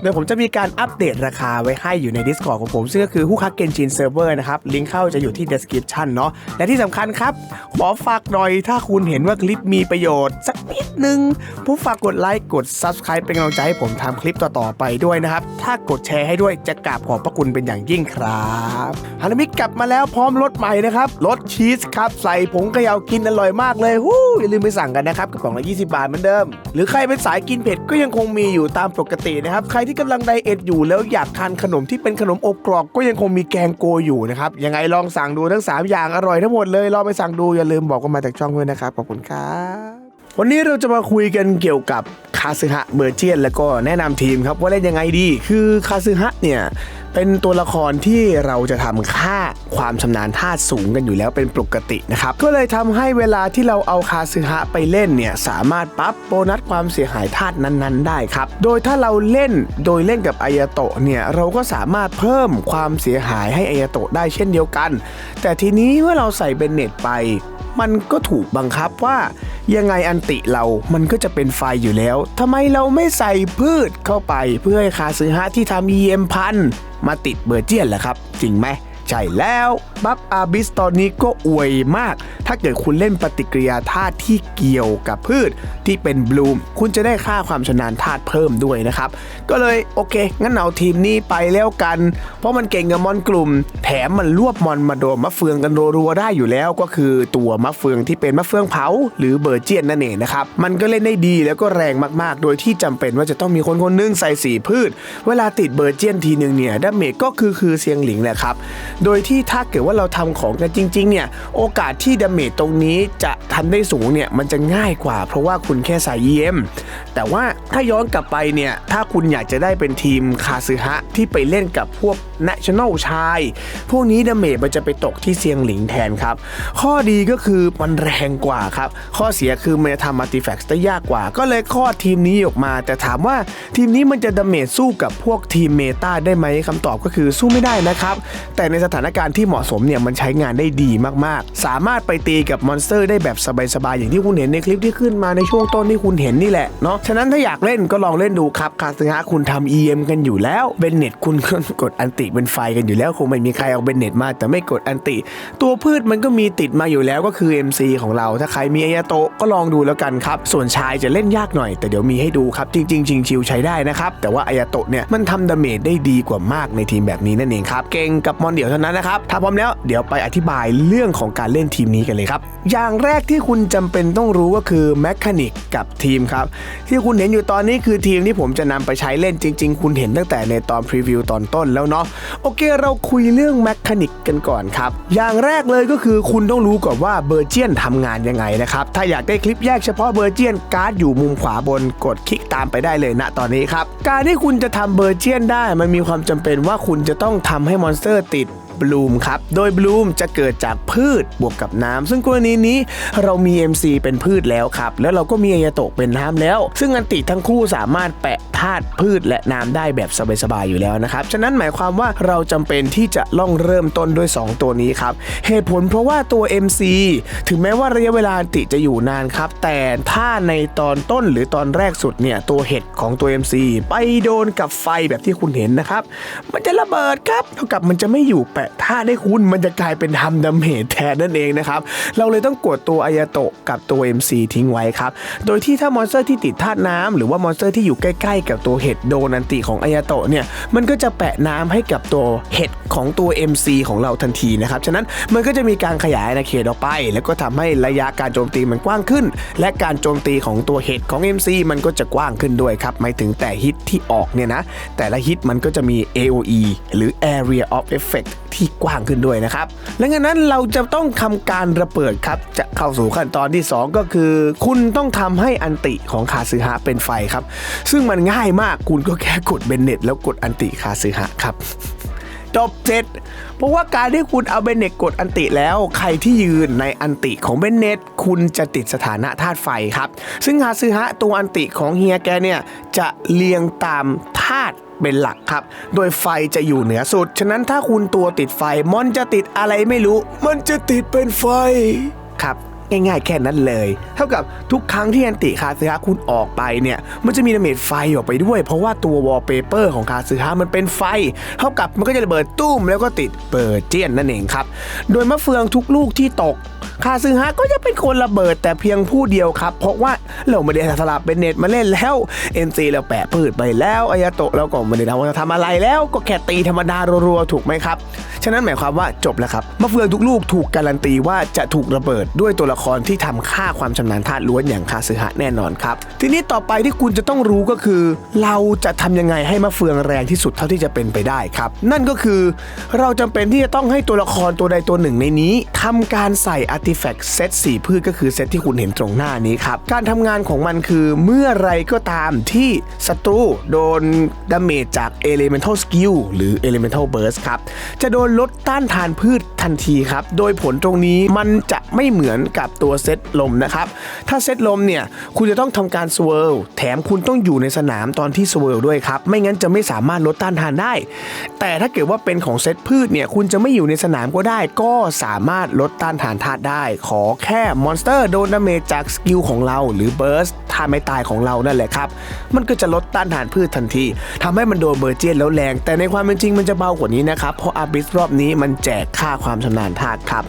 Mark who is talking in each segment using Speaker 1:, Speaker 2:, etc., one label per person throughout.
Speaker 1: เดี๋ยวผมจะมีการอัปเดตราคาไว้ให้อยู่ใน Discord ของผม ซึ่งก็คือผู้คักเกนจินเซิร์ฟเวอร์นะครับ ลิงก์เข้าจะอยู่ที่ description เนาะและที่สำคัญครับ ขอฝากหน่อยถ้าคุณเห็นว่าคลิปมีประโยชน์ สักนิดนึง ผู้ฝากกดไลค์กด Subscribe เป็นกำลังใจให้ผมทำคลิปต่อๆไปด้วยนะครับ ถ้ากดแชร์ให้ด้วยจะกราบขอบพระคุณเป็นอย่างยิ่งครับฮานามิกลับมาแล้วพร้อมรสใหม่นะครับรสชีสครับใส่ผงเขยากินอร่อยมากเลยฮู้อย่าลืมไปสั่งกันนะครับกระป๋องละ20 บาทเหมือนเดิม หรือใครเป็นสายกินเผ็ดก็ยังคงมีอยู่ตามปกตินะครับใครที่กำลังไดเอทอยู่แล้วอยากทานขนมที่เป็นขนมอบกรอบก็ยังคงมีแกงโกอยู่นะครับยังไงลองสั่งดูทั้ง 3 อย่างอร่อยทั้งหมดเลยลองไปสั่งดูอย่าลืมบอกกันมาจากช่องด้วยนะครับขอบคุณครับวันนี้เราจะมาคุยกันเกี่ยวกับคาซึฮะเมอร์เจียนแล้วก็แนะนำทีมครับว่าเล่นยังไงดี คือคาซึฮะเนี่ย เป็นตัวละครที่เราจะทำค่าความชำนาญธาตุสูงกันอยู่แล้วเป็นปกตินะครับ ก็เลยทำให้เวลาที่เราเอาคาซึฮะไปเล่นเนี่ยสามารถปรับโบนัสความเสียหายธาตุนั้นๆ ได้ครับ โดยถ้าเราเล่นโดยเล่นกับอายาโตะเนี่ยเราก็สามารถเพิ่มความเสียหายให้อายาโตะได้เช่นเดียวกัน แต่ทีนี้เมื่อเราใส่เบนเน็ตไป มันก็ถูกบังคับว่า ยังไงอันติเรามันก็จะเป็นไฟอยู่แล้วทำไมเราไม่ใส่พืชเข้าไปเพื่อให้คาซึฮะที่ทำ EM พันมาติดเบอร์เจียนล่ะครับ จริงไหม ใช่แล้ว บัฟอาบิสตอนนี้ก็อวยมาก ถ้าเกิดคุณเล่นปฏิกิริยาธาตุที่เกี่ยวกับพืชที่เป็นบลูม คุณจะได้ค่าความชำนาญธาตุเพิ่มด้วยนะครับ ก็เลยโอเค งั้นเอาทีมนี้ไปแล้วกัน เพราะมันเก่งกับมอนกลุ่ม แถมมันรวบมอนมาโดนมะเฟืองกันรัวๆได้อยู่แล้วก็คือตัวมะเฟืองที่เป็นมะเฟืองเผา หรือเบอร์เจียนนั่นเองนะครับ มันก็เล่นได้ดีแล้วก็แรงมากๆ โดยที่จำเป็นว่าจะต้องมีคนคนหนึงใส่สีพืช เวลาติดเบอร์เจียนทีหนึ่งเนี่ยดาเมจก็คือคือเสียงหลิงแหละครับโดยที่ถ้าเกิดว่าเราทำของกันจริงๆเนี่ยโอกาสที่ดาเมจตรงนี้จะทำได้สูงเนี่ยมันจะง่ายกว่า เพราะว่าคุณแค่ใส่ EM แต่ว่าถ้าย้อนกลับไปเนี่ยถ้าคุณอยากจะได้เป็นทีมคาซึฮะที่ไปเล่นกับพวก National ชาย พวกนี้ดาเมจมันจะไปตกที่เซียงหลิงแทนครับ ข้อดีก็คือมันแรงกว่าครับ ข้อเสียคือมันจะทำมัลติแฟกซ์ได้ยากกว่า ก็เลยคลอทีมนี้ออกมา แต่ถามว่าทีมนี้มันจะดาเมจสู้กับพวกทีมเมตาได้ไหมคำตอบก็คือสู้ไม่ได้นะครับ แต่ในสถานการณ์ที่เหมาะสมเนี่ยมันใช้งานได้ดีมากๆ สามารถไปตีกับมอนสเตอร์ได้แบบสบายๆอย่างที่คุณเห็นในคลิปที่ขึ้นมาในช่วงต้นที่คุณเห็นนี่แหละเนาะฉะนั้นถ้าอยากเล่นก็ลองเล่นดูครับคาซึฮะคุณทำ EM กันอยู่แล้วเบนเน็ตคุณก็กดอันติเป็นไฟกันอยู่แล้วคงไม่มีใครเอาเบนเน็ตมาแต่ไม่กดอันติ ตัวพืชมันก็มีติดมาอยู่แล้วก็คือ MC ของเราถ้าใครมีอายาโตะก็ลองดูแล้วกันครับส่วนชายจะเล่นยากหน่อย แต่เดี๋ยวมีให้ดูครับจริงๆชิงชิวใช้ได้นะครับแต่ว่าอายาโตะเนี่ยมันทำดาเมจได้ดีกว่ามากในทีมแบบนี้นั่นเองครับเก่งกับมอนเดี่ยวเท่านั้นนะครับ ถ้าพร้อมแล้วเดี๋ยวไปอธิบายเรื่องของการเล่นทีมนี้กันเลยครับ อย่างแรกที่คุณจำเป็นต้องรู้ก็คือแมคานิกกับทีมครับ ที่คุณเห็นอยู่ตอนนี้คือทีมที่ผมจะนำไปใช้เล่นจริง ๆ คุณเห็นตั้งแต่ในตอนพรีวิวตอนต้นแล้วเนาะโอเค เราคุยเรื่องแมคานิกกันก่อนครับ อย่างแรกเลยก็คือคุณต้องรู้ก่อนว่าเบอร์เจียนทำงานยังไงนะครับถ้าอยากได้คลิปแยกเฉพาะเบอร์เจียนการ์ดอยู่มุมขวาบนกดคลิกตามไปได้เลยณตอนนี้ครับการที่คุณจะทำเบอร์เจียนได้มันมีความจำเป็นว่าคุณจะต้องทำให้มอนสเตอร์ติด บลูมครับ โดยบลูมจะเกิดจากพืชบวกกับน้ำซึ่งกรณีนี้เรามี MC เป็นพืชแล้วครับ แล้วเราก็มีอายโตะเป็นน้ำแล้ว ซึ่งอันติทั้งคู่สามารถแปะธาตุพืชและน้ำได้แบบสบายๆอยู่แล้วนะครับ ฉะนั้นหมายความว่าเราจำเป็นที่จะล่องเริ่มต้นด้วย 2 ตัวนี้ครับ เหตุผลเพราะว่าตัว MC ถึงแม้ว่าระยะเวลาอันติจะอยู่นานครับ แต่ถ้าในตอนต้นหรือตอนแรกสุดเนี่ยตัวเห็ดของตัว MC ไปโดนกับไฟแบบที่คุณเห็นนะครับ มันจะระเบิดครับเท่ากับมันจะไม่อยู่แปะท่าได้คุณมันจะกลายเป็นทำดาเมจแทนนั่นเองนะครับ เราเลยต้องกดตัวอายาโตะกับตัว MC ทิ้งไว้ครับ โดยที่ถ้ามอนสเตอร์ที่ติดธาตุน้ำหรือว่ามอนสเตอร์ที่อยู่ใกล้ ๆ กับตัวเห็ดโดนันติของอายาโตะเนี่ยมันก็จะแปะน้ำให้กับตัวเห็ดของตัว MC ของเราทันทีนะครับฉะนั้นมันก็จะมีการขยายอาณาเขตออกไป แล้วก็ทำให้ระยะการโจมตีมันกว้างขึ้น และการโจมตีของตัวเห็ดของ MC มันก็จะกว้างขึ้นด้วยครับหมายถึงแต่ฮิตที่ออกเนี่ยนะแต่ละฮิตมันก็จะมี AOE หรือ Area of Effect ทกว้างขึ้นด้วยนะครับและงั้นนั้นเราจะต้องทำการระเบิดครับจะเข้าสู่ขั้นตอนที่ 2 ก็คือ คุณต้องทำให้อันติของคาซึฮะเป็นไฟครับ ซึ่งมันง่ายมากคุณก็แค่กดเบนเน็ตแล้วกดอันติคาซึฮะครับจบเสร็จเพราะว่าการที่คุณเอาเบนเน็ตกดอันติแล้ว ใครที่ยืนในอันติของเบนเน็ตคุณจะติดสถานะธาตุไฟครับ ซึ่งฮาซึฮะตัวอันติของเฮียแกเนี่ยจะเรียงตามธาตุ เป็นหลักครับ โดยไฟจะอยู่เหนือสุด ฉะนั้นถ้าคุณตัวติดไฟ มันจะติดอะไรไม่รู้ มันจะติดเป็นไฟครับ ง่ายๆแค่นั้นเลย เท่ากับทุกครั้งที่อันติคาซึฮะคุณออกไปเนี่ย มันจะมีดาเมจไฟออกไปด้วย เพราะว่าตัววอลเปเปอร์ของคาซึฮะมันเป็นไฟ เท่ากับมันก็จะระเบิดตุ้มแล้วก็ติดเปิดเจียนนั่นเองครับ โดยมะเฟืองทุกลูกที่ตกคาซึฮะก็จะเป็นคนระเบิดแต่เพียงผู้เดียวครับ เพราะว่าเราไม่ได้สลับเป็นเน็ตมาเล่นแล้ว NC เราแปะพืชไปแล้วอายาโตะเราก็ไม่ได้ทำว่าจะทำอะไรแล้วก็แค่ตีธรรมดารัวๆถูกไหมครับ ฉะนั้นหมายความว่าจบแล้วครับมะเฟืองทุกลูกถูกการันตีว่าจะถูกระเบิดด้วยตัวละครที่ทำค่าความชำนาญธาตุล้วนอย่างคาซึฮะแน่นอนครับ ทีนี้ต่อไปที่คุณจะต้องรู้ก็คือ เราจะทำยังไงให้มะเฟืองแรงที่สุดเท่าที่จะเป็นไปได้ครับ นั่นก็คือเราจำเป็นที่จะต้องให้ตัวละครตัวใดตัวหนึ่งในนี้ทำการใส่อาร์ติแฟกต์เซตสีพืชก็คือเซตที่คุณเห็นตรงหน้านี้ครับการทำงานของมันคือเมื่อไรก็ตามที่ศัตรูโดนดาเมจจาก Elemental Skill หรือ Elemental Burst ครับจะโดนลดต้านทานพืชทันทีครับ โดยผลตรงนี้มันจะไม่เหมือนกับตัวเซตลมนะครับ ถ้าเซตลมเนี่ยคุณจะต้องทำการสเวิร์ลแถมคุณต้องอยู่ในสนามตอนที่สเวิร์ลด้วยครับ ไม่งั้นจะไม่สามารถลดต้านทานได้ แต่ถ้าเกิดว่าเป็นของเซตพืชเนี่ยคุณจะไม่อยู่ในสนามก็ได้ ก็สามารถลดต้านทานธาตุได้ ขอแค่มอนสเตอร์โดนดาเมจจากสกิลของเราหรือเบิร์สท่าไม่ตายของเรานั่นแหละครับ มันก็จะลดต้านทานพืชทันทีทำให้มันโดนเบอร์เจียนแล้วแรง แต่ในความเป็นจริงมันจะเบากว่านี้นะครับ เพราะอาบิสรอบนี้มันแจกค่าความชำนาญธาตุครับ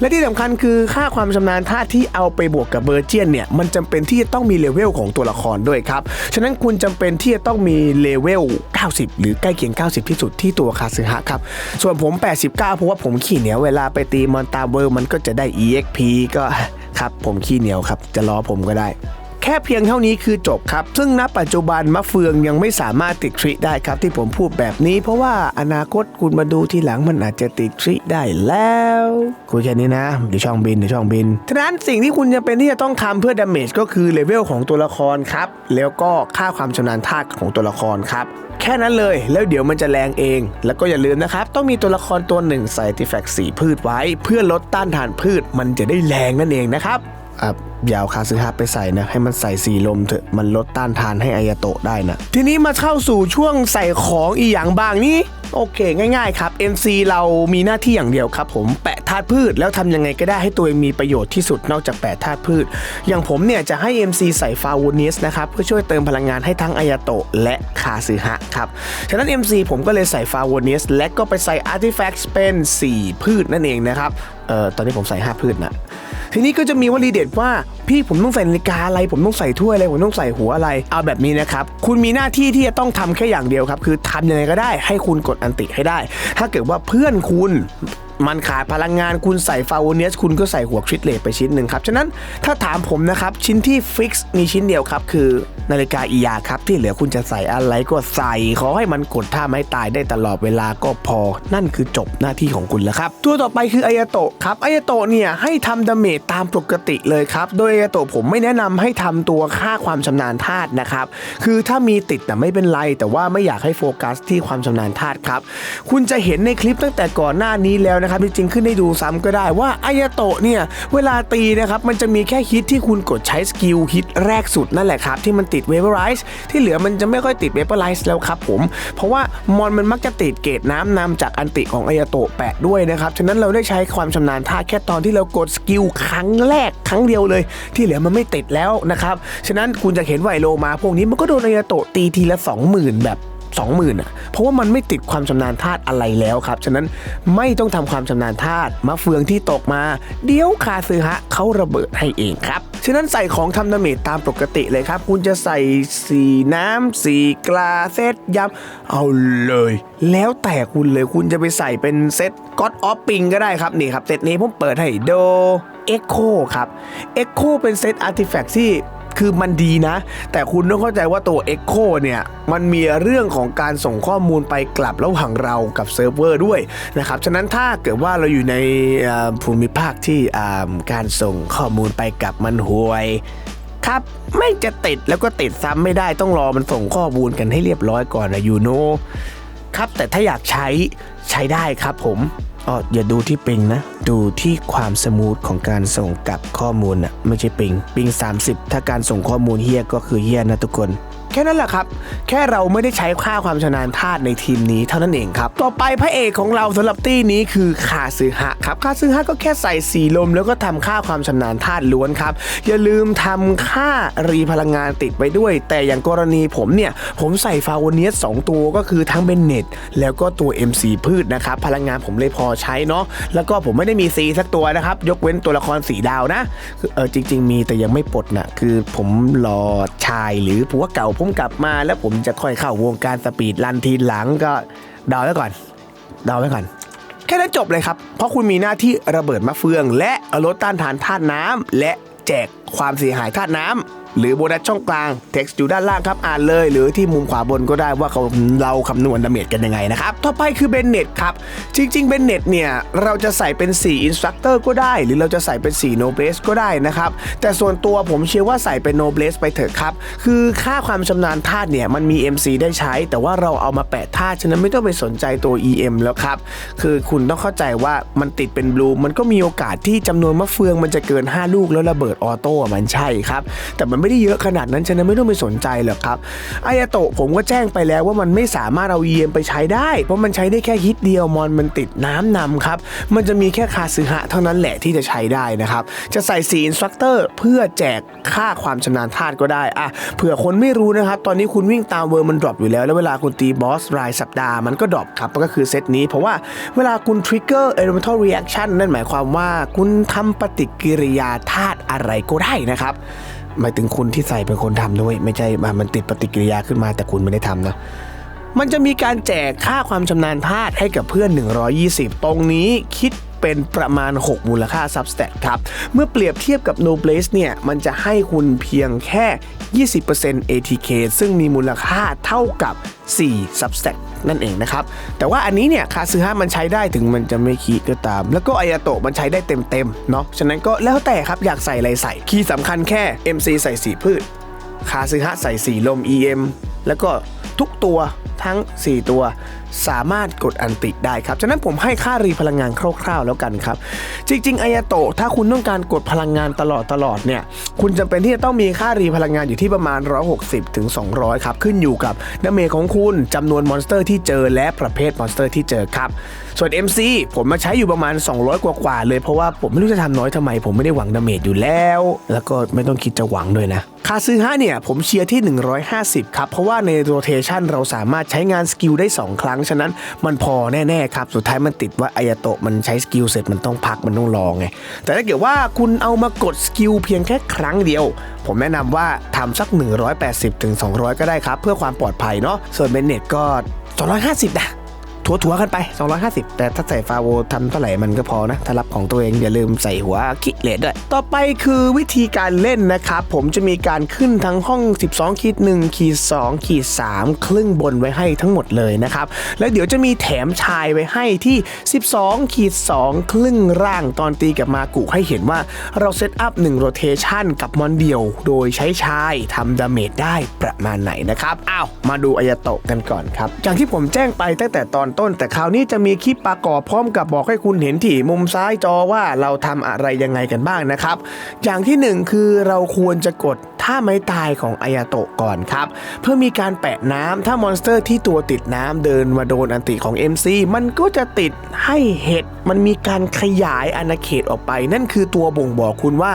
Speaker 1: และที่สำคัญคือค่าความชำนาญธาตุที่เอาไปบวกกับเบอร์เจียนเนี่ยมันจำเป็นที่จะต้องมีเลเวลของตัวละครด้วยครับ ฉะนั้นคุณจำเป็นที่จะต้องมีเลเวล 90 หรือใกล้เคียง 90 ที่สุดที่ตัวคาซึฮะครับ ส่วนผม 89 เพราะว่าผมขี้เหนียวเวลาไปตีมอนตาเวิร์มันก็จะได้ EXP ก็ครับผมขี้เหนียวครับ จะล้อผมก็ได้ แค่เพียงเท่านี้คือจบครับ ซึ่งณปัจจุบันมะเฟืองยังไม่สามารถติดทริได้ครับ ที่ผมพูดแบบนี้ เพราะว่าอนาคตคุณมาดูทีหลังมันอาจจะติดทริได้แล้วคุยแค่นี้นะเดี๋ยวช่องบินเดี๋ยวช่องบินฉะนั้นสิ่งที่คุณจะเป็นที่จะต้องทำเพื่อดาเมจก็คือเลเวลของตัวละครครับแล้วก็ค่าความชำนาญธาตุของตัวละครครับแค่นั้นเลยแล้วเดี๋ยวมันจะแรงเอง แล้วก็อย่าลืมนะครับ ต้องมีตัวละครตัวหนึ่งใส่ติแฟกสีพืชไว้ เพื่อลดต้านทานพืชมันจะได้แรงนั่นเองนะครับ ยาวคาซึฮะไปใส่นะให้มันใส่สีลมเถอะมันลดต้านทานให้อายาโตะได้นะ ทีนี้มาเข้าสู่ช่วงใส่ของอีอย่างบางนี้โอเค ง่ายๆครับ MC เรามีหน้าที่อย่างเดียวครับ ผมแปะธาตุพืชแล้วทำยังไงก็ได้ให้ตัวเองมีประโยชน์ที่สุดนอกจากแปะธาตุพืช อย่างผมเนี่ยจะให้ MC ใส่ฟาวูนิสนะครับ เพื่อช่วยเติมพลังงานให้ทั้งอายาโตะและคาซึฮะครับ ฉะนั้น MC ผมก็เลยใส่ฟาวูนิสและก็ไปใส่อาร์ติแฟกต์เป็น 4 พืชนั่นเองนะครับเอ่อตอนนี้ผมใส่ 5 พืชนะ ทีนี้ก็จะมีวลีเด็ดว่า พี่ผมต้องใส่นาฬิกาอะไร ผมต้องใส่ถ้วยอะไรผมต้องใส่หัวอะไร เอาแบบนี้นะครับคุณมีหน้าที่ที่จะต้องทำแค่อย่างเดียวครับ คือทำยังไงก็ได้ให้คุณกดอันติให้ได้ ถ้าเกิดว่าเพื่อนคุณมันขาดพลังงานคุณใส่ฟาวเนียสคุณก็ใส่หัวคริสเลตไปชิ้นหนึ่งครับ ฉะนั้นถ้าถามผมนะครับ ชิ้นที่ฟิกซ์มีชิ้นเดียวครับ คือ นาฬิกาอียาครับที่เหลือคุณจะใส่อะไรก็ใส่ ขอให้มันกดท่าไม้ตายได้ตลอดเวลาก็พอ นั่นคือจบหน้าที่ของคุณแล้วครับ ตัวต่อไปคืออายาโตะครับอายาโตะเนี่ยให้ทำดาเมจตามปกติเลยครับ โดยอายาโตะผมไม่แนะนำให้ทำตัวค่าความชำนาญธาตุนะครับ คือถ้ามีติดแต่ไม่เป็นไร แต่ว่าไม่อยากให้โฟกัสที่ความชำนาญธาตุครับ คุณจะเห็นในคลิปตั้งแต่ก่อนหน้านี้แล้วนะครับ จริงๆขึ้นให้ดูซ้ำก็ได้ว่าอายาโตะเนี่ยเวลาตีนะครับมันจะมีแค่ฮิตที่คุณกดใช้สกิลฮิตแรกสุดนั่นแหละครับที่มันติดเวเปอร์ไรส์ที่เหลือมันจะไม่ค่อยติดเวเปอร์ไรส์แล้วครับผม เพราะว่ามอนมันมักจะติดเกรดน้ำนำจากอันติของอายโตะแปะด้วยนะครับ ฉะนั้นเราได้ใช้ความชำนาญท่าแค่ตอนที่เรากดสกิลครั้งแรกครั้งเดียวเลย ที่เหลือมันไม่ติดแล้วนะครับ ฉะนั้นคุณจะเห็นไวโลมาพวกนี้มันก็โดนอายโตะตีทีละ 20,000 แบบ 20,000อะเพราะว่ามันไม่ติดความชำนาญธาตุอะไรแล้วครับ ฉะนั้นไม่ต้องทำความชำนาญธาตุมะเฟืองที่ตกมา เดี๋ยวคาซึฮะเขาระเบิดให้เองครับ ฉะนั้นใส่ของทำดาเมจตามปกติเลยครับ คุณจะใส่สีน้ำสีกลาเซตยำเอาเลย แล้วแต่คุณเลยคุณจะไปใส่เป็นเซตก็อดออฟปิงก็ได้ครับนี่ครับเซตนี้ผมเปิดให้โดเอ็กโคครับเอ็กโคเป็นเซตอาร์ติแฟกต์ที่ คือมันดีนะ แต่คุณต้องเข้าใจว่าตัว Echo เนี่ย มันมีเรื่องของการส่งข้อมูลไปกลับระหว่างเรากับเซิร์ฟเวอร์ด้วยนะครับ ฉะนั้นถ้าเกิดว่าเราอยู่ในภูมิภาคที่การส่งข้อมูลไปกลับมันห่วยครับไม่จะติดแล้วก็ติดซ้ำไม่ได้ต้องรอมันส่งข้อมูลกันให้เรียบร้อยก่อนนะยูโนครับแต่ถ้าอยากใช้ใช้ได้ครับผม อออย่าดูที่ปิงนะ ดูที่ความสมูทของการส่งกลับข้อมูลอะไม่ใช่ปิง ปิง 30 ถ้าการส่งข้อมูลเฮียก็คือเฮียนะทุกคน แค่นั้นแหละครับ แค่เราไม่ได้ใช้ค่าความชำนาญธาตุในทีมนี้เท่านั้นเองครับ ต่อไปพระเอกของเราสำหรับตี้นี้คือคาซึฮะครับคาซึฮะก็แค่ใส่สีลมแล้วก็ทำค่าความชำนาญธาตุล้วนครับ อย่าลืมทำค่ารีพลังงานติดไปด้วย แต่อย่างกรณีผมเนี่ย ผมใส่ฟาวเนียส2ตัวก็คือทั้งเบนเน็ตแล้วก็ตัว MC พืชนะครับ พลังงานผมเลยพอใช้เนาะแล้วก็ผมไม่ได้มีซีสักตัวนะครับ ยกเว้นตัวละครสีดาวนะคือเออจริง ๆ มีแต่ยังไม่ปลดนะคือผมรอชายหรือผัวเก่าผมกลับมาแล้วผมจะค่อยเข้าวงการสปีดรันทีหลังก็เดาไว้ก่อนเดาไว้ก่อน แค่นั้นจบเลยครับ เพราะคุณมีหน้าที่ระเบิดมะเฟือง และลดต้านทานธาตุน้ำและแจกความเสียหายธาตุน้ำ หรือโบนัสช่องกลางเท็กซ์อยู่ด้านล่างครับอ่านเลย หรือที่มุมขวาบนก็ได้ว่าเขาเราคำนวณดาเมจกันยังไงนะครับต่อไปคือเบนเน็ตครับจริงๆเบนเน็ตเนี่ยเราจะใส่เป็น4 Instructor ก็ได้ หรือเราจะใส่เป็น4 Noblesse ก็ได้นะครับแต่ส่วนตัวผมเชื่อว่าใส่เป็น Noblesse ไปเถอะครับคือค่าความชำนาญธาตุเนี่ยมันมี MC ได้ใช้ แต่ว่าเราเอามาแปะธาตุฉะนั้นไม่ต้องไปสนใจตัว EM แล้วครับคือคุณต้องเข้าใจว่ามันติดเป็นบลูมันก็มีโอกาสที่จำนวนมะเฟืองมันจะเกิน 5 ลูกแล้วระเบิดออโต้มันใช่ครับแต่มันไม่ได้เยอะขนาดนั้นฉะนั้นไม่ต้องไปสนใจหรอกครับอายาโตะผมก็แจ้งไปแล้วว่ามันไม่สามารถเอา EM ไปใช้ได้ เพราะมันใช้ได้แค่ฮิตเดียวมอนมันติดน้ำนำครับ มันจะมีแค่คาซึฮะเท่านั้นแหละที่จะใช้ได้นะครับ จะใส่สีอินสตรัคเตอร์เพื่อแจกค่าความชำนาญธาตุก็ได้อะเผื่อคนไม่รู้นะครับ ตอนนี้คุณวิ่งตามเวอร์มันดรอปอยู่แล้ว แล้วเวลาคุณตีบอสรายสัปดาห์มันก็ดรอปครับก็คือเซตนี้เพราะว่าเวลาคุณทริกเกอร์ elemental reaction นั่นหมายความว่าคุณทำปฏิกิริยาธาตุอะไรก็ได้นะครับ หมายถึงคุณที่ใส่เป็นคนทำด้วยไม่ใช่มามันติดปฏิกิริยาขึ้นมาแต่คุณไม่ได้ทำนะมันจะมีการแจกค่าความชำนาญธาดให้กับเพื่อน 120 ตรงนี้คิด เป็นประมาณ 6 มูลค่า substat ครับ เมื่อเปรียบเทียบกับ Noblesse เนี่ย มันจะให้คุณเพียงแค่ 20% ATK ซึ่งมีมูลค่าเท่ากับ 4 substat นั่นเองนะครับ แต่ว่าอันนี้เนี่ยคาซึฮะมันใช้ได้ถึงมันจะไม่คีก็ตาม แล้วก็อายาโตะมันใช้ได้เต็มๆเนาะฉะนั้นก็แล้วแต่ครับอยากใส่อะไรใส่คีย์สำคัญแค่ MC ใส่สีพืชคาซึฮะใส่สีลม EM แล้วก็ทุกตัวทั้ง 4 ตัว สามารถกดอันติได้ครับ ฉะนั้นผมให้ค่ารีพลังงานคร่าวๆแล้วกันครับ จริงๆอายาโตะถ้าคุณต้องการกดพลังงานตลอดตลอดเนี่ย คุณจำเป็นที่จะต้องมีค่ารีพลังงานอยู่ที่ประมาณ 160ถึง200 ครับ ขึ้นอยู่กับดาเมจของคุณจำนวนมอนสเตอร์ที่เจอและประเภทมอนสเตอร์ที่เจอครับ ส่วน MC ผมมาใช้อยู่ประมาณ 200 กว่าๆเลยเพราะว่าผมไม่รู้จะทำน้อยทำไม ผมไม่ได้หวังดาเมจอยู่แล้ว แล้วก็ไม่ต้องคิดจะหวังด้วยนะคาซึฮะเนี่ยผมเชียร์ที่ 150 ครับ เพราะว่าในโรเทชันเราสามารถใช้งานสกิลได้ 2 ครั้ง ฉะนั้นมันพอแน่ ๆ ครับ สุดท้ายมันติดว่าอายโตะมันใช้สกิลเสร็จมันต้องพักมันต้องรองไง แต่ถ้าเกิดว่าคุณเอามากดสกิลเพียงแค่ครั้งเดียว ผมแนะนำว่าทำสัก 180ถึง200 ก็ได้ครับ เพื่อความปลอดภัยเนาะส่วนเบนเน็ตก็250นะ ถัวๆกันไป 250 แต่ถ้าใส่ฟาโวทำเท่าไหร่มันก็พอนะ ถ้ารับของตัวเองอย่าลืมใส่หัวคิเลตด้วย ต่อไปคือวิธีการเล่นนะครับ ผมจะมีการขึ้นทั้งห้อง 12ขีด1ขีด2ขีด3ครึ่งบนไว้ให้ทั้งหมดเลยนะครับ แล้วเดี๋ยวจะมีแถมชายไว้ให้ที่ 12ขีด2ครึ่งร่างตอนตีกับมากุให้เห็นว่าเราเซตอัพ1โรเทชันกับมอนเดียว โดยใช้ชายทำดาเมจได้ประมาณไหนนะครับอ้าวมาดูอายาโตะกันก่อนครับอย่างที่ผมแจ้งไปตั้งแต่ตอนต้น แต่คราวนี้จะมีคลิปประกอบพร้อมกับบอกให้คุณเห็นที่มุมซ้ายจอว่าเราทำอะไรยังไงกันบ้างนะครับ อย่างที่หนึ่งคือเราควรจะกด ท่าไม้ตายของอายาโตะก่อนครับ เพื่อมีการแปะน้ำถ้ามอนสเตอร์ที่ตัวติดน้ำเดินมาโดนอันติของ MC มันก็จะติดให้เห็ดมันมีการขยายอาณาเขตออกไป นั่นคือตัวบ่งบอกคุณว่า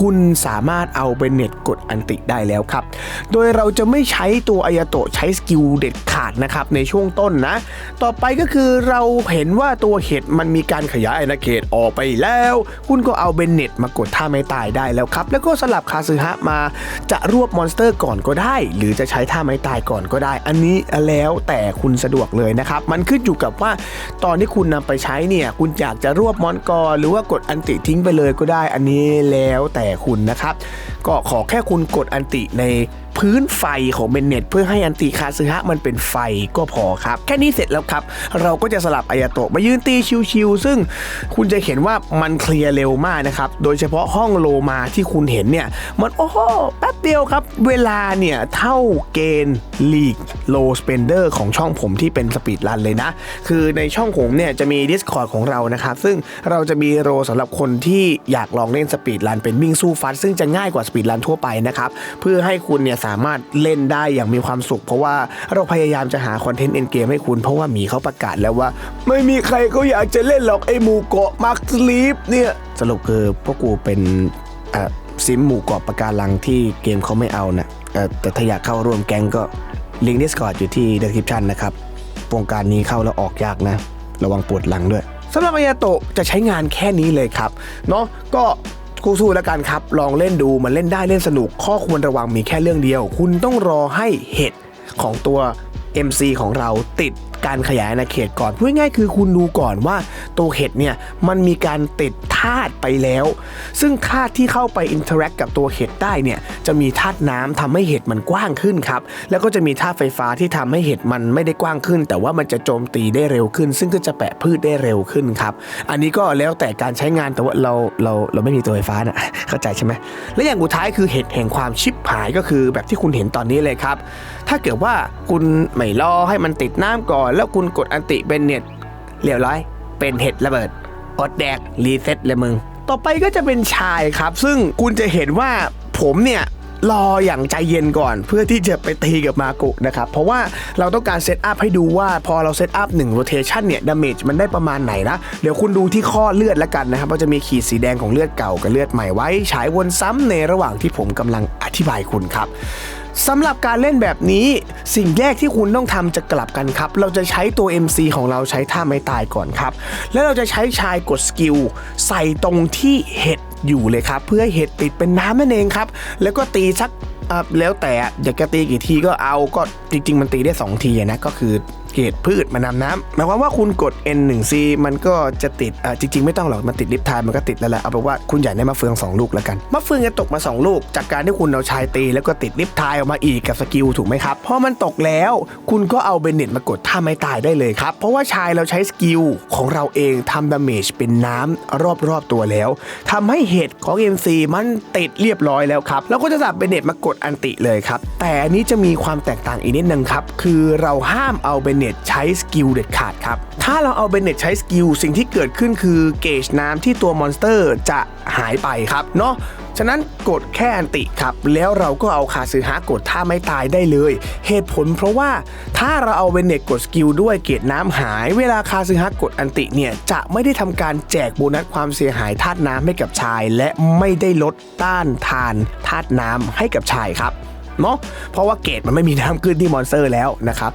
Speaker 1: คุณสามารถเอาเบนเน็ตกดอันติได้แล้วครับ โดยเราจะไม่ใช้ตัวอายาโตะใช้สกิลเด็ดขาดนะครับในช่วงต้นนะ ต่อไปก็คือเราเห็นว่าตัวเห็ดมันมีการขยายอาณาเขตออกไปแล้ว คุณก็เอาเบนเน็ตมากดท่าไม่ตายได้แล้วครับ แล้วก็สลับคาซึฮะมาจะรวบมอนสเตอร์ก่อนก็ได้ หรือจะใช้ท่าไม้ตายก่อนก็ได้ อันนี้แล้วแต่คุณสะดวกเลยนะครับ มันขึ้นอยู่กับว่าตอนที่คุณนำไปใช้เนี่ย คุณอยากจะรวบมอนก่อนหรือว่ากดอันติทิ้งไปเลยก็ได้ อันนี้แล้วแต่คุณนะครับ ก็ขอแค่คุณกดอันติในพื้นไฟของเบนเน็ตเพื่อให้อันติคาซึฮะมันเป็นไฟก็พอครับ แค่นี้เสร็จแล้วครับ เราก็จะสลับอายาโตะมายืนตีชิวๆซึ่งคุณจะเห็นว่ามันเคลียร์เร็วมากนะครับ โดยเฉพาะห้องโลมาที่คุณเห็นเนี่ย มันโอ้โหแป๊บเดียวครับ เวลาเนี่ย เท่าเกณฑ์ลีกโลสเปนเดอร์ของช่องผมที่เป็นสปีดรันเลยนะ คือในช่องผมเนี่ยจะมี Discord ของเรานะครับ ซึ่งเราจะมีโรสำหรับคนที่อยากลองเล่นสปีดรันเป็นวิ่งสู้ฟัดซึ่งจะง่ายกว่าสปีดรันทั่วไปนะครับเพื่อให้คุณเนี่ยสามารถเล่นได้อย่างมีความสุข เพราะว่าเราพยายามจะหาคอนเทนต์เอ็นเกมให้คุณ เพราะว่าหมีเขาประกาศแล้วว่า ไม่มีใครเขาอยากจะเล่นหรอกไอหมูเกาะมักสลีปเนี่ยสรุปคือพวกกูเป็นเอ่อซิมหมู่เกาะปะการังที่เกมเขาไม่เอานะเอ่อแต่ถ้าอยากเข้าร่วมแก๊งก็ลิงก์ Discord อยู่ที่ description นะครับวงการนี้เข้าแล้วออกยากนะ ระวังปวดหลังด้วยสำหรับอายาโตะจะใช้งานแค่นี้เลยครับเนาะก็ คู่สู้แล้วกันครับ ลองเล่นดูมันเล่นได้เล่นสนุก ข้อควรระวังมีแค่เรื่องเดียว คุณต้องรอให้เห็ดของตัว MC ของเราติด การขยายอาณาเขตก่อนพูดง่ายคือคุณดูก่อนว่าตัวเห็ดเนี่ยมันมีการติดธาตุไปแล้ว ซึ่งธาตุที่เข้าไปอินเทอร์แอคกับตัวเห็ดได้เนี่ยจะมีธาตุน้ำทำให้เห็ดมันกว้างขึ้นครับแล้วก็จะมีธาตุไฟฟ้าที่ทำให้เห็ดมันไม่ได้กว้างขึ้น แต่ว่ามันจะโจมตีได้เร็วขึ้น ซึ่งก็จะแปะพืชได้เร็วขึ้นครับอันนี้ก็แล้วแต่การใช้งานแต่ว่าเราเราเราไม่มีตัวไฟฟ้านะเข้าใจใช่ไหมและอย่างสุดท้ายคือเห็ดแห่งความชิบหายก็คือแบบที่คุณเห็นตอนนี้เลยครับถ้าเกิดว่าคุณไม่รอให้มันติดน้ำก่อนแล้วคุณกดอันติเป็นเน็ตเรียบร้อย เป็นเห็ดระเบิดอดแดกรีเซ็ตเลยมึง ต่อไปก็จะเป็นชายครับ ซึ่งคุณจะเห็นว่าผมเนี่ยรออย่างใจเย็นก่อนเพื่อที่จะไปตีกับมากุนะครับ เพราะว่าเราต้องการเซตอัพให้ดูว่าพอเราเซตอัพ1 rotation เนี่ยดาเมจมันได้ประมาณไหนนะ เดี๋ยวคุณดูที่ข้อเลือดแล้วกันนะครับว่าจะมีขีดสีแดงของเลือดเก่ากับเลือดใหม่ไว้ ฉายวนซ้ำในระหว่างที่ผมกำลังอธิบายคุณครับ สำหรับการเล่นแบบนี้ สิ่งแรกที่คุณต้องทำจะกลับกันครับ เราจะใช้ตัว MC ของเราใช้ท่าไม้ตายก่อนครับ แล้วเราจะใช้ชายกดสกิลใส่ตรงที่เห็ดอยู่เลยครับ เพื่อให้เห็ดติดเป็นน้ำนั่นเองครับ แล้วก็ตีสักแล้วแต่อยากจะตีกี่ทีก็เอาก็จริง ๆ มันตีได้ 2 ทีนะก็คือ เกรดพืชมานำน้ำหมายความว่าคุณกด N1C มันก็จะติดอะจริง ๆ ไม่ต้องหรอกมันติดลิฟทายมันก็ติดแล้วแหละเอาเป็นว่าคุณอยากได้มะเฟือง 2 ลูกแล้วกันมะเฟืองจะตกมา 2 ลูก จากการที่คุณเอาชายตี แล้วก็ติดลิฟทายออกมาอีกกับสกิลถูกไหมครับพอมันตกแล้วคุณก็เอาเบนเน็ตมากดท่าไม่ตายได้เลยครับเพราะว่าชายเราใช้สกิลของเราเองทำดาเมจเป็นน้ำรอบๆตัวแล้วทำให้เห็ดของ MC มันติดเรียบร้อยแล้วครับแล้วก็จะสับเบนเน็ตมากดอันติเลยครับแต่อันนี้จะมีความแตกต่างอีกนิดนึงครับคือเราห้ามเอาเบนเน็ตใช้สกิลเด็ดขาดครับ ถ้าเราเอาเบนเน็ตใช้สกิลสิ่งที่เกิดขึ้นคือเกจน้ำที่ตัวมอนสเตอร์จะหายไปครับเนาะฉะนั้นกดแค่อันติครับ แล้วเราก็เอาคาซึฮะกดท่าไม่ตายได้เลย เหตุผลเพราะว่าถ้าเราเอาเบนเน็ตกดสกิลด้วยเกตน้ำหาย เวลาคาซึฮะกดอันติเนี่ย จะไม่ได้ทำการแจกโบนัสความเสียหายธาตุน้ำให้กับชาย และไม่ได้ลดต้านทานธาตุน้ำให้กับชายครับ เนาะเพราะว่าเกตมันไม่มีน้ำขึ้นที่มอนสเตอร์แล้วนะครับ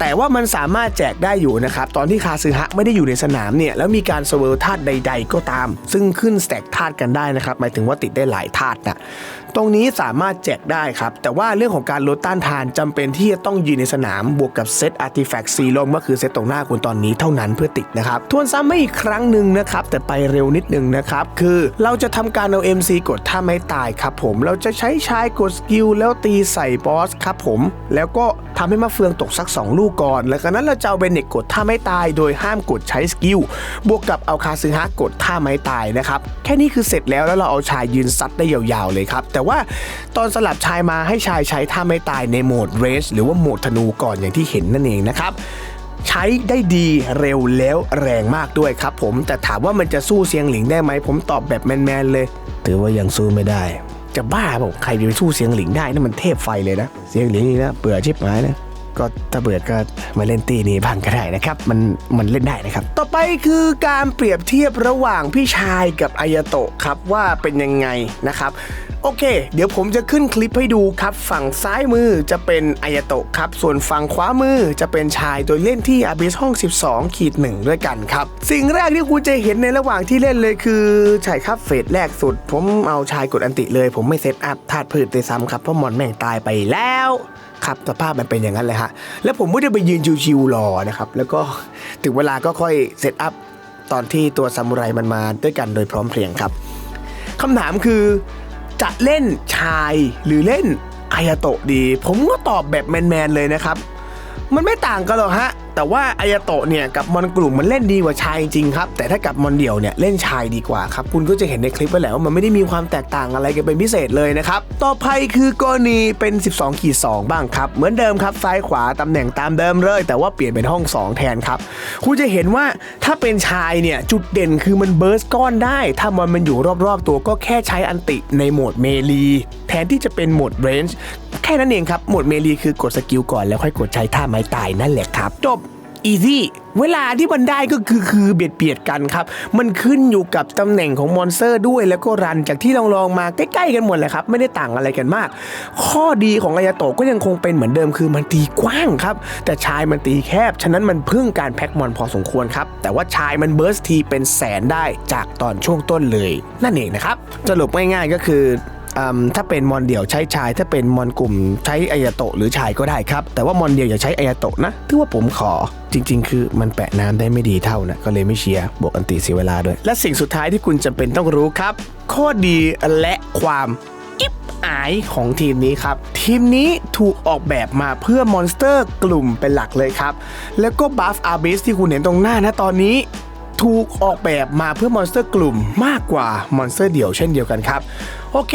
Speaker 1: แต่ว่ามันสามารถแจกได้อยู่นะครับตอนที่คาซึฮะไม่ได้อยู่ในสนามเนี่ยแล้วมีการเสเวลธาตุใด ๆ ก็ตาม ซึ่งขึ้นแตกธาตุกันได้นะครับหมายถึงว่าติดได้หลายธาตุนะ ตรงนี้สามารถแจกได้ครับ แต่ว่าเรื่องของการลดต้านทานจำเป็นที่จะต้องยืนในสนามบวกกับเซตอาร์ติแฟกต์ซีโร่ก็คือเซตตรงหน้าคุณตอนนี้เท่านั้นเพื่อติดนะครับ ทวนซ้ำไม่อีกครั้งหนึ่งนะครับ แต่ไปเร็วนิดนึงนะครับ คือเราจะทำการเอา MC กดถ้าไม่ตายครับผมเราจะใช้ชายกดสกิลแล้วตีใส่บอสครับผมแล้วก็ทำให้มะเฟืองตกสัก 2 ลูกก่อน แล้วจากนั้นเราจะเอาเบนเน็ตกดถ้าไม่ตาย โดยห้ามกดใช้สกิลบวกกับเอาคาซึฮะกดท่าไม่ตายนะครับแค่นี้คือเสร็จแล้วแล้วเราเอาชายยืนซัดได้ยาวๆเลยครับแต่ว่าตอนสลับชายมาให้ชายใช้ท่าไม่ตายในโหมดเรสหรือว่าโหมดธนูก่อนอย่างที่เห็นนั่นเองนะครับใช้ได้ดีเร็วแล้วแรงมากด้วยครับผมแต่ถามว่ามันจะสู้เซียงหลิงได้ไหมผมตอบแบบแมนๆเลย ถือว่ายังสู้ไม่ได้ จะบ้าเปล่าใครจะไปสู้เสียงหลิงได้นั่นมันเทพไฟเลยนะ เสียงหลิงนี่นะเบื่อชิบหายนะก็ถ้าเบื่อก็มาเล่นตีนี้บ้างก็ได้นะครับ มันมันเล่นได้นะครับ ต่อไปคือการเปรียบเทียบระหว่างพี่ชายกับอายาโตะครับว่าเป็นยังไงนะครับ โอเค เดี๋ยวผมจะขึ้นคลิปให้ดูครับ ฝั่งซ้ายมือจะเป็นอายโตะครับ ส่วนฝั่งขวามือจะเป็นชายโดยเล่นที่อาบิสห้อง 12ขีดหนึ่งด้วยกันครับ สิ่งแรกที่คุณจะเห็นในระหว่างที่เล่นเลยคือใช่ครับเฟสแรกสุด ผมเอาชายกดอันติเลย ผมไม่เซตอัพธาตุพืชเลยซ้ำครับเพราะมอนแม่งตายไปแล้วครับสภาพมันเป็นอย่างนั้นเลยฮะแล้วผมไม่ได้ไปยืนชิวๆรอนะครับแล้วก็ถึงเวลาก็ค่อยเซตอัพตอนที่ตัวซามูไรมันมาด้วยกันโดยพร้อมเพรียงครับคำถามคือ จะเล่นชายหรือเล่นอายาโตะดี ผมก็ตอบแบบแมนๆเลยนะครับ มันไม่ต่างกันหรอกฮะ แต่ว่าอายโตะเนี่ยกับมอนกลุ่มมันเล่นดีกว่าชายจริงครับ แต่ถ้ากับมอนเดี่ยวเนี่ยเล่นชายดีกว่าครับ คุณก็จะเห็นในคลิปไปแล้วว่ามันไม่ได้มีความแตกต่างอะไรกันเป็นพิเศษเลยนะครับ ต่อไปคือกรณีเป็น 12ขีด2บ้างครับ เหมือนเดิมครับซ้ายขวาตำแหน่งตามเดิมเลย แต่ว่าเปลี่ยนเป็นห้อง 2 แทนครับ คุณจะเห็นว่าถ้าเป็นชายเนี่ยจุดเด่นคือมันเบิร์สก้อนได้ ถ้ามอนมันอยู่รอบๆ ตัวก็แค่ใช้อันติในโหมดเมลีแทนที่จะเป็นโหมดเรนจ์ แค่นั้นเองครับโหมดเมลีคือกดสกิลก่อนแล้วค่อยกดใช้ท่าไม้ตายนั่นแหละครับ จบอีซี่เวลาที่มันได้ก็คือคือเบียดเบียดกันครับ มันขึ้นอยู่กับตำแหน่งของมอนสเตอร์ด้วยแล้วก็รันจากที่ลองลองๆมาใกล้ๆกันหมดแหละครับ ไม่ได้ต่างอะไรกันมาก ข้อดีของอายาโตะก็ยังคงเป็นเหมือนเดิมคือมันตีกว้างครับ แต่ชายมันตีแคบ ฉะนั้นมันพึ่งการแพ็กมอนพอสมควรครับ แต่ว่าชายมันเบิร์สทีเป็นแสนได้จากตอนช่วงต้นเลย นั่นเองนะครับสรุปง่ายๆก็คือ ถ้าเป็นมอนเดี่ยวใช้ชาย ถ้าเป็นมอนกลุ่มใช้อายโตะหรือชายก็ได้ครับ แต่ว่ามอนเดี่ยวอย่าใช้อายโตะนะถือว่าผมขอจริง ๆ คือมันแปะน้ำได้ไม่ดีเท่านะก็เลยไม่เชียร์บวกอันติเสียเวลาด้วย และสิ่งสุดท้ายที่คุณจำเป็นต้องรู้ครับ ข้อดีและความอิบอายของทีมนี้ครับ ทีมนี้ถูกออกแบบมาเพื่อมอนสเตอร์กลุ่มเป็นหลักเลยครับ แล้วก็บัฟอาร์บิสที่คุณเห็นตรงหน้านะตอนนี้ถูกออกแบบมาเพื่อมอนสเตอร์กลุ่มมากกว่ามอนสเตอร์เดี่ยวเช่นเดียวกันครับ โอเค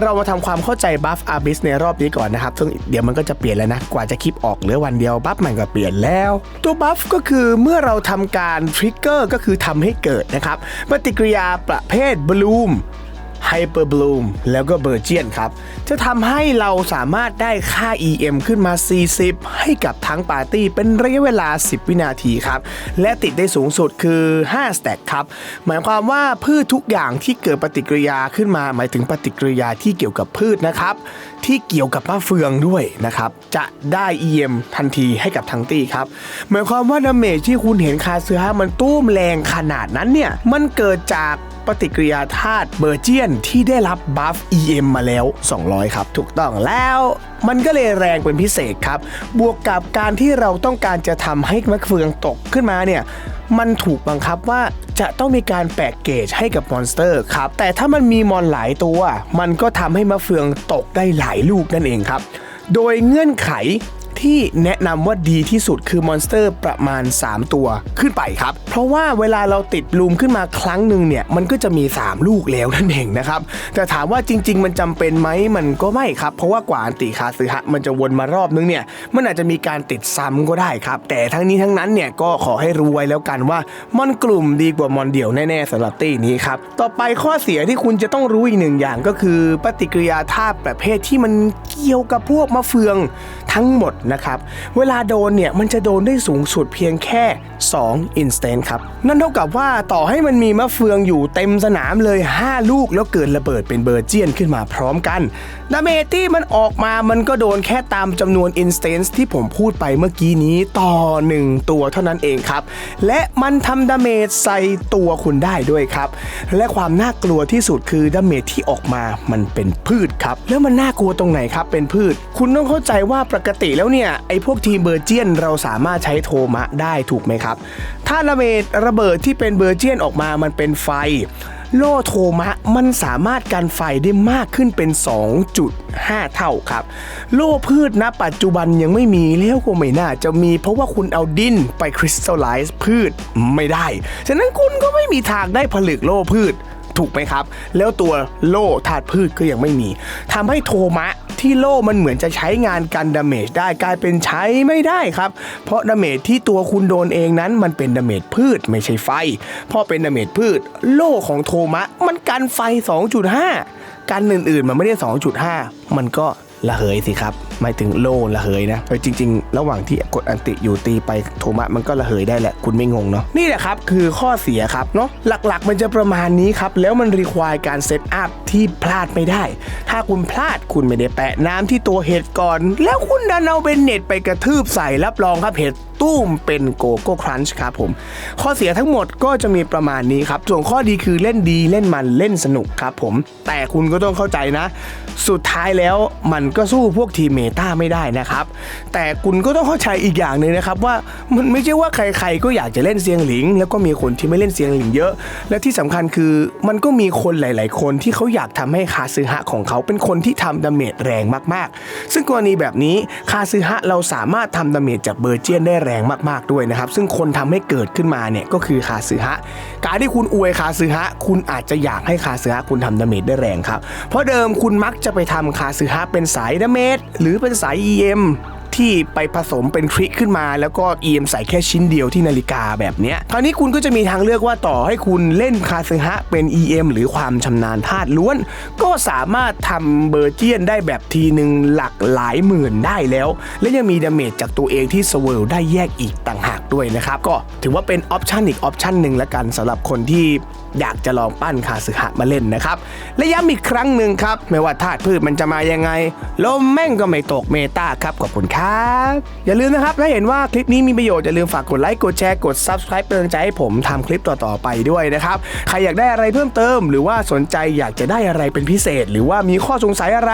Speaker 1: เรามาทำความเข้าใจบัฟอาบิสในรอบนี้ก่อนนะครับ ซึ่งเดี๋ยวมันก็จะเปลี่ยนแล้วนะ กว่าจะคลิปออกเหลือวันเดียวบัฟมันก็เปลี่ยนแล้ว ตัวบัฟก็คือเมื่อเราทำการทริกเกอร์ก็คือทำให้เกิดนะครับ ปฏิกิริยาประเภทบลูม ไฮเปอร์บลูมแล้วก็เบอร์เจียนครับ จะทำให้เราสามารถได้ค่า EM ขึ้นมา 40 ให้กับทั้งปาร์ตี้เป็นระยะเวลา 10 วินาทีครับ และติดได้สูงสุดคือ5สแต็กครับ หมายความว่าพืชทุกอย่างที่เกิดปฏิกิริยาขึ้นมา หมายถึงปฏิกิริยาที่เกี่ยวกับพืชนะครับ ที่เกี่ยวกับมะเฟืองด้วยนะครับ จะได้ EM ทันทีให้กับทั้งตี้ครับ หมายความว่าดาเมจที่คุณเห็นคาเสือมันตุ้มแรงขนาดนั้นเนี่ย มันเกิดจากปฏิกิริยาธาตุเบอร์เจียนที่ได้รับบัฟ EM มาแล้ว 200 ครับ ถูกต้องแล้วมันก็เลยแรงเป็นพิเศษครับ บวกกับการที่เราต้องการจะทำให้มะเฟืองตกขึ้นมาเนี่ยมันถูกบังคับว่าจะต้องมีการแปะเกจให้กับมอนสเตอร์ครับ แต่ถ้ามันมีมอนหลายตัว มันก็ทำให้มะเฟืองตกได้หลายลูกนั่นเองครับ โดยเงื่อนไข ที่แนะนำว่าดีที่สุดคือมอนสเตอร์ประมาณ 3 ตัวขึ้นไปครับ เพราะว่าเวลาเราติดบลูมขึ้นมาครั้งหนึ่งเนี่ยมันก็จะมี 3 ลูกแล้วนั่นเองนะครับ แต่ถามว่าจริง ๆ มันจำเป็นไหมมันก็ไม่ครับ เพราะว่ากว่าอันติคาซึฮะมันจะวนมารอบนึงเนี่ยมันอาจจะมีการติดซ้ำก็ได้ครับ แต่ทั้งนี้ทั้งนั้นเนี่ยก็ขอให้รู้ไว้แล้วกันว่ามอนกลุ่มดีกว่ามอนเดี่ยวแน่ๆสำหรับตี้นี้ครับต่อไปข้อเสียที่คุณจะต้องรู้อีกหนึ่งอย่างก็คือปฏิกิริยาธาตุประเภทที่มันเกี่ยวกับพวกมะเฟืองทั้งหมดนะครับ เวลาโดนเนี่ยมันจะโดนได้สูงสุดเพียงแค่ 2 instant ครับ นั่นเท่ากับว่าต่อให้มันมีมะเฟืองอยู่เต็มสนามเลย 5 ลูกแล้วเกิดระเบิดเป็นเบอร์เจียนขึ้นมาพร้อมกันดาเมจที่มันออกมามันก็โดนแค่ตามจำนวน instance ที่ผมพูดไปเมื่อกี้นี้ต่อ 1 ตัวเท่านั้นเองครับ และมันทำดาเมจใส่ตัวคุณได้ด้วยครับ และความน่ากลัวที่สุดคือดาเมจที่ออกมามันเป็นพืชครับ แล้วมันน่ากลัวตรงไหนครับเป็นพืช คุณต้องเข้าใจว่าปกติแล้วเนี่ยไอ้พวกทีมเบอร์เจียนเราสามารถใช้โทมะได้ถูกไหมครับ ถ้าดาเมจระเบิดที่เป็นเบอร์เจียนออกมามันเป็นไฟ โล่โทมะมันสามารถกันไฟได้มากขึ้นเป็น 2.5 เท่าครับ โล่พืชณปัจจุบันยังไม่มีแล้วก็ไม่น่าจะมีเพราะว่าคุณเอาดินไปคริสตัลไลซ์พืชไม่ได้ ฉะนั้นคุณก็ไม่มีทางได้ผลึกโล่พืช ถูกไหมครับ แล้วตัวโล่ธาตุพืชก็ยังไม่มีทำให้โทมะที่โล่มันเหมือนจะใช้งานกันดาเมจได้กลายเป็นใช้ไม่ได้ครับ เพราะดาเมจที่ตัวคุณโดนเองนั้นมันเป็นดาเมจพืชไม่ใช่ไฟพอเป็นดาเมจพืช โล่ของโทมะมันกันไฟ 2.5 กันอื่นๆมันไม่ได้ 2.5 มันก็ ระเหยสิครับหมายถึงโล่ระเหยนะเออจริง ๆ ระหว่างที่กดอันติอยู่ตีไปโทมะมันก็ระเหยได้แหละคุณไม่งงเนาะนี่แหละครับคือข้อเสียครับเนาะหลักๆ มันจะประมาณนี้ครับแล้วมันรีควายการเซตอัพที่พลาดไม่ได้ ถ้าคุณพลาดคุณไม่ได้แปะน้ำที่ตัวเห็ดก่อน แล้วคุณดันเอาเบนเน็ตไปกระทืบใส่รับรองครับเห็ดตู้มเป็นโกโก้ครันช์ครับผม ข้อเสียทั้งหมดก็จะมีประมาณนี้ครับ ส่วนข้อดีคือเล่นดีเล่นมันเล่นสนุกครับผม แต่คุณก็ต้องเข้าใจนะ สุดท้ายแล้วมันก็สู้พวกทีเมตาไม่ได้นะครับ แต่คุณก็ต้องเข้าใจอีกอย่างหนึ่งนะครับว่ามันไม่ใช่ว่าใครๆก็อยากจะเล่นเซียงหลิง แล้วก็มีคนที่ไม่เล่นเซียงหลิงเยอะ และที่สำคัญคือมันก็มีคนหลาย ๆ คนที่เขาอยากทำให้คาซึฮะของเขาเป็นคนที่ทำดาเมจแรงมากๆ ซึ่งกรณีแบบนี้คาซึฮะเราสามารถทำดาเมจจากเบอร์เจียนได้แรงมากๆด้วยนะครับ ซึ่งคนทำให้เกิดขึ้นมาเนี่ยก็คือคาซึฮะ การที่คุณอวยคาซึฮะ คุณอาจจะอยากให้คาซึฮะคุณทำดาเมจได้แรงครับ เพราะเดิมคุณมักจะไปทำคาซึฮะเป็นสายดาเมจหรือเป็นสาย EM ที่ไปผสมเป็นคริขึ้นมา แล้วก็ EM ใส่แค่ชิ้นเดียวที่นาฬิกาแบบเนี้ยคราวนี้คุณก็จะมีทางเลือกว่าต่อให้คุณเล่นคาซึฮะเป็น EM หรือความชำนาญธาตุล้วน ก็สามารถทำเบอร์เจียนได้แบบทีหนึ่งหลักหลายหมื่นได้แล้ว และยังมีดาเมจจากตัวเองที่สเวิลได้แยกอีกต่างหากด้วยนะครับ ก็ถือว่าเป็นออปชันอีกออปชันหนึ่งละกันสำหรับคนที่อยากจะลองปั้นคาซึฮะมาเล่นนะครับ และย้ำอีกครั้งหนึ่งครับ ไม่ว่าธาตุพืชมันจะมายังไง ลมแม่งก็ไม่ตกเมตาครับขอบคุณครัครับ อย่าลืมนะครับ ถ้าเห็นว่าคลิปนี้มีประโยชน์ อย่าลืมฝากกดไลค์ กดแชร์ กด Subscribe เป็นกำลังใจให้ผมทำคลิปต่อๆไปด้วยนะครับ ใครอยากได้อะไรเพิ่มเติม หรือว่าสนใจอยากจะได้อะไรเป็นพิเศษ หรือว่ามีข้อสงสัยอะไร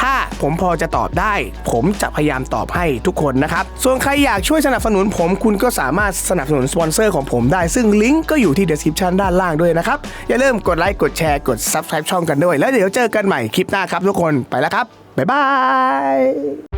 Speaker 1: ถ้าผมพอจะตอบได้ ผมจะพยายามตอบให้ทุกคนนะครับ ส่วนใครอยากช่วยสนับสนุนผม คุณก็สามารถสนับสนุนสปอนเซอร์ของผมได้ ซึ่งลิงก์ก็อยู่ที่ description ด้านล่างด้วยนะครับ อย่าลืมกดไลค์ กดแชร์ กด Subscribe ช่องกันด้วย แล้วเดี๋ยวเจอกันใหม่คลิปหน้าครับทุกคน ไปแล้วครับ บ๊ายบาย